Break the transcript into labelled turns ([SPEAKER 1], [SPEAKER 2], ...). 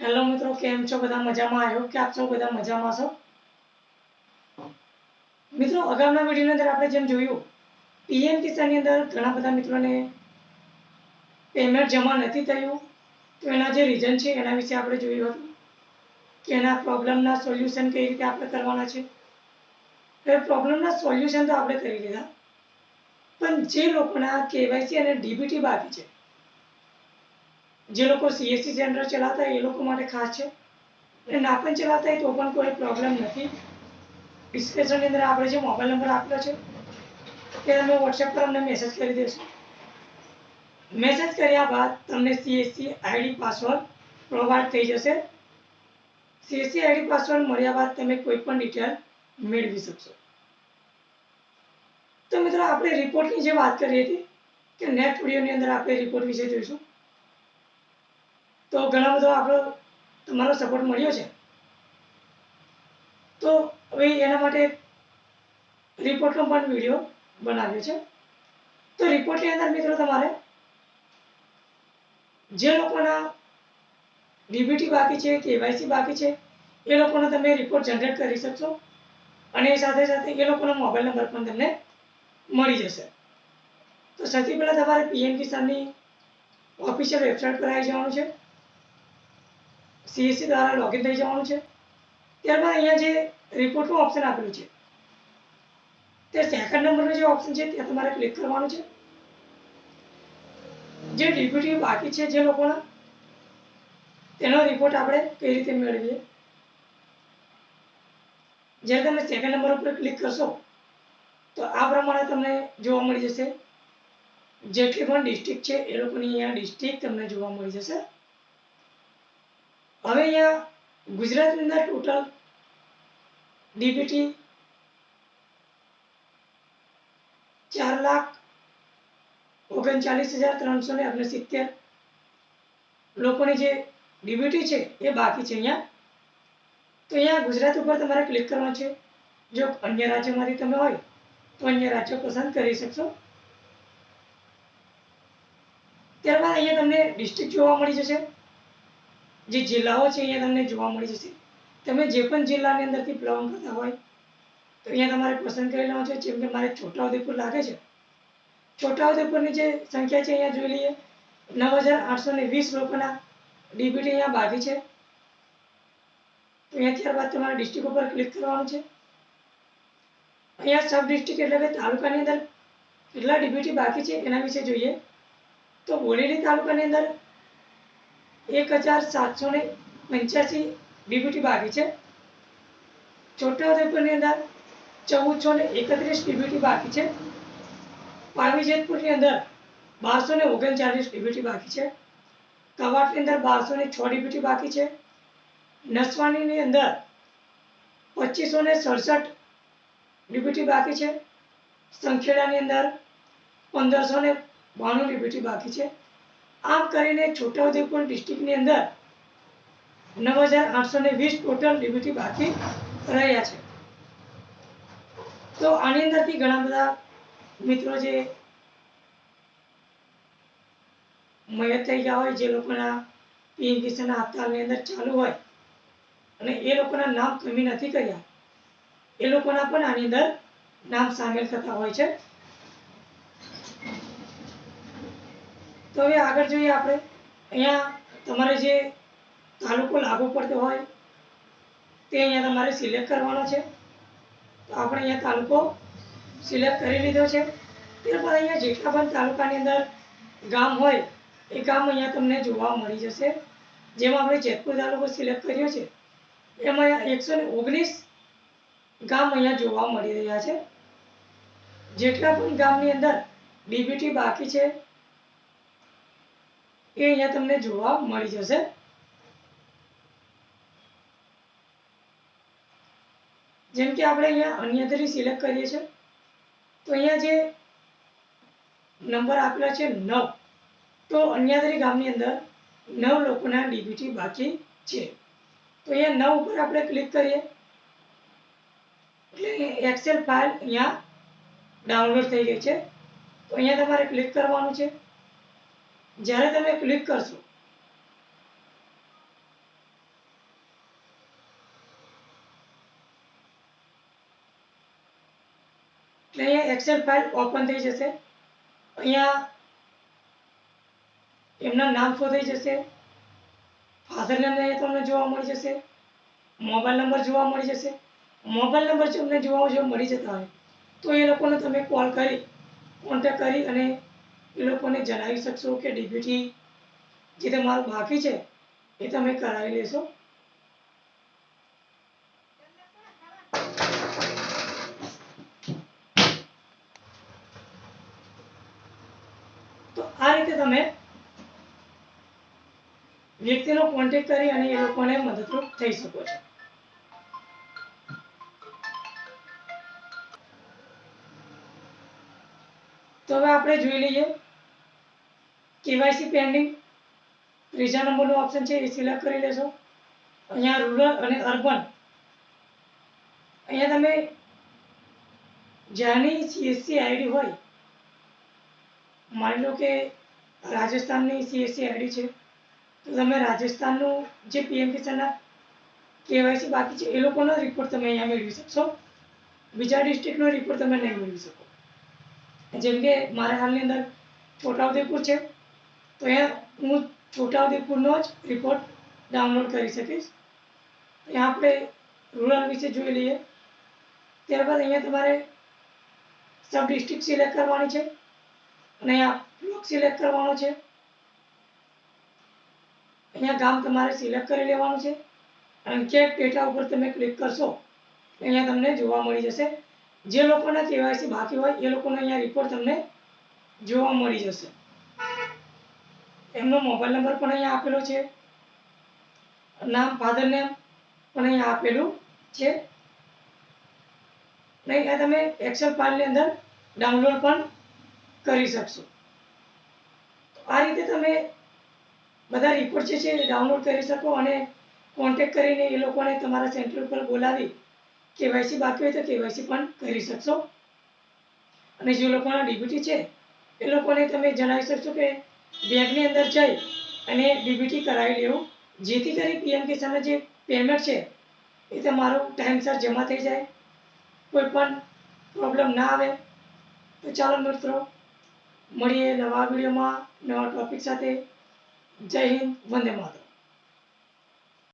[SPEAKER 1] Hello મિત્રો, કેમ છો? બધા મજામાં? આવ્યો કે આપ સૌ બધા મજામાં છો. મિત્રો, અગાઉના વિડીયોની અંદર આપણે જેમ જોયું પીએમ કિસાનની અંદર ઘણા બધા મિત્રોને પેમેન્ટ જમા નથી થયું. તો એના જે રીઝન છે, એના વિશે આપણે જોયું હતું કે એના પ્રોબ્લેમના સોલ્યુશન કઈ રીતે આપણે કરવાના છે. એ પ્રોબ્લેમના સોલ્યુશન તો આપણે કરી લીધા. પણ જે લોકોના કેવાયસી અને ડીબીટી બાકી છે જે લોકો સીએસસી જનરલ ચલાવતા હોય એ લોકો માટે ખાસ છે. અને ના પણ ચલાવતા હોય તો પણ કોઈ પ્રોબ્લેમ નથી. ડિસ્ક્રિપ્શનની અંદર આપણે જે મોબાઈલ નંબર આપેલો છે, તે તમે વોટ્સએપ પર અમને મેસેજ કરી દેશો. મેસેજ કર્યા બાદ તમને સીએસસી આઈડી પાસવર્ડ પ્રોવાઈડ થઈ જશે. સીએસસી આઈડી પાસવર્ડ મળ્યા બાદ તમે કોઈ પણ ડિટેલ મેળવી શકશો. તો મિત્રો, આપણે રિપોર્ટની જે વાત કરી હતી કે નેક્સ્ટ વિડીયોની અંદર આપણે રિપોર્ટ વિશે જોઈશું. તો ઘણા બધા આપણો તમારો સપોર્ટ મળ્યો છે. તો હવે એના માટે રિપોર્ટનો પણ વીડિયો બનાવ્યો છે તો રિપોર્ટની અંદર મિત્રો તમારે જે લોકોના ડીબીટી બાકી છે કેવાયસી બાકી છે, એ લોકોનો તમે રિપોર્ટ જનરેટ કરી શકશો. અને એ સાથે સાથે એ લોકોનો મોબાઈલ નંબર પણ તમને મળી જશે. તો સૌથી પહેલાં તમારે પીએમ કિસાનની ઓફિશિયલ વેબસાઇટ પર આવી જવાનું છે. સીએસસી દ્વારા લોગિન થઈ જવાનું છે. ત્યારબાદ અહીંયા જે રિપોર્ટનું ઓપ્શન આપેલું છે. તે સેકન્ડ નંબરનું જે ઓપ્શન છે, ત્યાં તમારે ક્લિક કરવાનું છે. જે ડીપીટી બાકી છે જે લોકોના, તેનો રિપોર્ટ આપણે કઈ રીતે મેળવીએ? જ્યારે તમે સેકન્ડ નંબર ઉપર ક્લિક કરશો, તો આ પ્રમાણે તમને જોવા મળી જશે. જેટલી પણ ડિસ્ટ્રિક્ટ છે, એ લોકોની અહીંયા ડિસ્ટ્રિક્ટ તમને જોવા મળી જશે. હવે અહીંયા ગુજરાતની અંદર ટોટલ ડીબીટી ચાર લાખ ઓગણચાલીસ હજાર ત્રણસો ને ઓગણસિત્તેર લોકોની જે ડીબીટી છે એ બાકી છે અહીંયા. તો અહીંયા ગુજરાત ઉપર તમારે ક્લિક કરવાનું છે. જો અન્ય રાજ્યમાંથી તમે હોય, તો અન્ય રાજ્યો પસંદ કરી શકશો. ત્યારબાદ અહીંયા તમને ડિસ્ટ્રિક્ટ જોવા મળી જશે. જે જિલ્લાઓ છે અહીંયા તમને જોવા મળી જશે. તમે જે પણ જિલ્લાની અંદરથી બિલોંગ કરતા હોય, તો અહીંયા તમારે પસંદ કરી લેવાનું છે. જેમ કે મારે છોટાઉદેપુર લાગે છે. છોટાઉદેપુરની જે સંખ્યા છે અહીંયા જોઈ લઈએ, નવ હજાર આઠસો ને વીસ લોકોના ડીબીટી અહીંયા બાકી છે. તો અહીંયા ત્યારબાદ તમારે ડિસ્ટ્રિક્ટ ઉપર ક્લિક કરવાનું છે. અહીંયા સબ ડિસ્ટ્રિક્ટ એટલે કે તાલુકાની અંદર કેટલા ડીબીટી બાકી છે એના વિશે જોઈએ. તો બોરેલી તાલુકાની અંદર એક હજાર સાતસો ને પંચ્યાસી ડીબીટી બાકી છે. છોટાઉદેપુરની અંદર ચૌદસો ને એકત્રીસ ડીબીટી બાકી છે. પાવી જેતપુરની અંદર બારસો ને ઓગણચાલીસ ડીબીટી બાકી છે. કવાટની અંદર બારસો ને છ ડીબીટી બાકી છે. નસવાણીની અંદર પચીસો ને સડસઠ ડીબીટી બાકી છે. સંખેડાની અંદર પંદરસો ને બાણું ડીબીટી બાકી છે. આમ કરીને છોટાઉદેપુર ડિસ્ટ્રિક્ટની અંદર નવ હજાર આઠસો ને વીસ ટોટલ ડીબીટી બાકી રહ્યા છે. તો આની અંદરથી ઘણા બધા મિત્રો જે મયત થઈ ગયા હોય, જે લોકોના પીએમ કિસાનના હપ્તાની અંદર ચાલુ હોય અને એ લોકોના નામ કમી નથી કર્યા, એ લોકોના પણ આની અંદર નામ સામેલ થતા હોય છે. તો હવે આગળ જોઈએ આપણે. અહીંયા તમારે જે તાલુકો લાગુ પડતો હોય, તે અહીંયા તમારે સિલેક્ટ કરવાનો છે. તો આપણે અહીંયા તાલુકો સિલેક્ટ કરી લીધો છે. ત્યારબાદ અહીંયા જેટલા પણ તાલુકાની અંદર ગામ હોય, એ ગામ અહીંયા તમને જોવા મળી જશે. જેમાં આપણે જેતપુર તાલુકો સિલેક્ટ કર્યો છે, એમાં એકસો ને ઓગણીસ ગામ અહીંયા જોવા મળી રહ્યા છે. જેટલા પણ ગામની અંદર ડીબીટી બાકી છે એ અહીંયા તમને જોવા મળી જશે. જેમ કે આપણે અહીંયા અન્ય તરી સિલેક્ટ કરીએ છીએ. તો અહીંયા જે નંબર આપેલા છે નવ, તો અન્યાદરી ગામની અંદર નવ લોકોના ડીબીટી બાકી છે. તો અહીંયા નવ ઉપર આપણે ક્લિક કરીએ. એટલે એક્સેલ ફાઇલ અહીંયા ડાઉનલોડ થઈ ગઈ છે. તો અહીંયા તમારે ક્લિક કરવાનું છે. જ્યારે તમે ક્લિક કરશો. અહીંયા એક્સેલ ફાઇલ ઓપન થઈ જશે. અહીંયા એમના નામ શોધાઈ જશે. ફાધર નેમ અહીંયા તમને જોવા મળી જશે. મોબાઈલ નંબર જોવા મળી જશે. મોબાઈલ નંબર તમને જોવા જો મળી જતા હોય, તો એ લોકોને તમે કોલ કરી કોન્ટેક્ટ કરી અને એ લોકોને જણાવી શકશો કે ડીબીટી જે તમારું બાકી છે, એ તમે કરાવી લેશો? આ રીતે તમે વ્યક્તિનો કોન્ટેક્ટ કરી અને એ લોકોને મદદરૂપ થઈ શકો છો. તો હવે આપણે જોઈ લઈએ કેવાયસી પેન્ડિંગ ત્રીજા નંબરનું ઓપ્શન છે, એ સિલેક્ટ કરી લેશો અહીંયા રૂરલ અને અર્બન અહીંયા તમે જ્યાંની સીએસસી આઈડી હોય, માની લો કે રાજસ્થાનની સીએસસી આઈડી છે, તો તમે રાજસ્થાનનું જે પીએમ કિસાનના કેવાયસી બાકી છે, એ લોકોનો રિપોર્ટ તમે અહીંયા મેળવી શકશો. બીજા ડિસ્ટ્રિક્ટનો રિપોર્ટ તમે નહીં મેળવી શકો. જેમ કે મારા હાલની અંદર છોટાઉદેપુર છે તો અહીંયા હું છોટાઉદેપુરનો જ રિપોર્ટ ડાઉનલોડ કરી શકીશ. અહીંયા આપણે રૂરલ વિશે જોઈ લઈએ. ત્યારબાદ અહીંયા તમારે સબ ડિસ્ટ્રિક્ટ સિલેક્ટ કરવાની છે. અને અહીંયા બ્લોક સિલેક્ટ કરવાનો છે. અહીંયા ગામ તમારે સિલેક્ટ કરી લેવાનું છે. અને ચેક ડેટા ઉપર તમે ક્લિક કરશો, અહીંયા તમને જોવા મળી જશે. જે લોકોના કેવાયસી બાકી હોય, એ લોકોનો અહીંયા રિપોર્ટ તમને જોવા મળી જશે. એમનો મોબાઈલ નંબર પણ અહીંયા આપેલો છે. નામ, ફાધર નેમ પણ અહીંયા આપેલું છે. નહીં, આ તમે એક્સેલ ફાઇલની અંદર ડાઉનલોડ પણ કરી શકશો. તો આ રીતે તમે બધા રિપોર્ટ જે છે એ ડાઉનલોડ કરી શકો અને કોન્ટેક્ટ કરીને એ લોકોને તમારા સેન્ટર ઉપર બોલાવી કેવાયસી બાકી હોય તો કેવાયસી પણ કરી શકશો. અને જે લોકોના ડીબીટી છે, એ લોકોને તમે જણાવી શકશો કે બેંકની અંદર જઈ અને ડીબીટી કરાવી લેવું. જેથી કરી પીએમ કિસાનના જે પેમેન્ટ છે, એ તમારું ટાઈમસર જમા થઈ જાય. કોઈ પણ પ્રોબ્લેમ ના આવે. તો ચાલો મિત્રો, મળીએ નવા વિડીયોમાં નવા ટોપિક સાથે. જય હિન્દ, વંદે માતરમ.